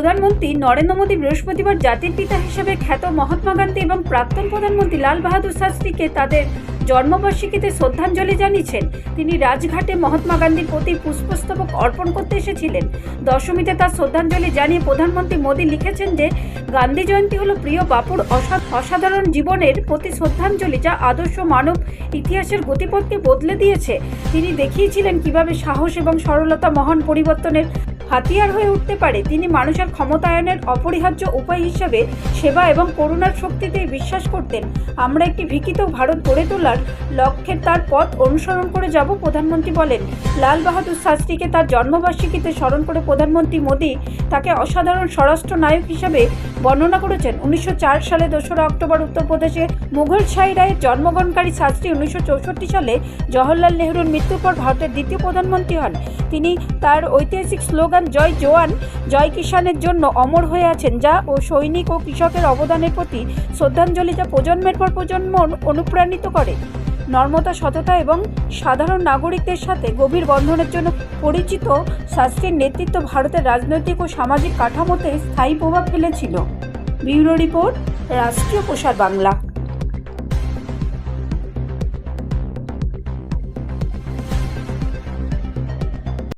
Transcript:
প্রধানমন্ত্রী নরেন্দ্র মোদী বৃহস্পতিবার জাতির পিতা হিসেবে খ্যাত মহাত্মা গান্ধী এবং প্রাক্তন প্রধানমন্ত্রী লাল বাহাদুর শাস্ত্রীকে তাদের জন্মবার্ষিকীতে শ্রদ্ধাঞ্জলি জানিয়েছেন। তিনি রাজঘাটে মহাত্মা গান্ধীর প্রতি পুষ্পস্তবক অর্পণ করতে এসেছিলেন। দশমীতে তার শ্রদ্ধাঞ্জলি জানিয়ে প্রধানমন্ত্রী মোদী লিখেছেন যে, গান্ধী জয়ন্তী হলো প্রিয় বাপুর অসা- অসাধারণ জীবনের প্রতি শ্রদ্ধাঞ্জলি যা আদর্শ মানব ইতিহাসের গতিপথকে বদলে দিয়েছে। তিনি দেখিয়েছিলেন কীভাবে সাহস এবং সরলতা মহান পরিবর্তনের হাতিয়ার হয়ে উঠতে পারে, তিনি মানুষের ক্ষমতায়নের অপরিহার্য উপায় হিসেবে সেবা এবং করুণার শক্তিতে বিশ্বাস করতেন। আমরা একটি বিকৃত ভারত গড়ে তোলার লক্ষ্যে তার পথ অনুসরণ করে যাব, প্রধানমন্ত্রী বলেন। লাল বাহাদুর শাস্ত্রীকে তার জন্মবার্ষিকীতে স্মরণ করে প্রধানমন্ত্রী মোদী তাকে অসাধারণ স্বরাষ্ট্র নায়ক হিসেবে বর্ণনা করেছেন। উনিশশো চার সালে দোসরা অক্টোবর উত্তরপ্রদেশে মুঘল শাহী রায়ের জন্মগ্রহণকারী শাস্ত্রী উনিশশো চৌষট্টি সালে জওহরলাল নেহরুর মৃত্যুর পর ভারতের দ্বিতীয় প্রধানমন্ত্রী হন। তিনি তার ঐতিহাসিক স্লোগান জয় জওয়ান জয় কিষানের জন্য অমর হয়ে আছেন, যা ও সৈনিক ও কৃষকের অবদানের প্রতি শ্রদ্ধাঞ্জলি যা প্রজন্মের পর প্রজন্ম অনুপ্রাণিত করে। নর্মতা সততা এবং সাধারণ নাগরিকদের সাথে গভীর বন্ধনের জন্য পরিচিত শাস্ত্রীর নেতৃত্ব ভারতের রাজনৈতিক ও সামাজিক কাঠামোতে স্থায়ী প্রভাব ফেলেছিল। ব্যুরো রিপোর্ট, রাষ্ট্রীয় প্রসার বাংলা।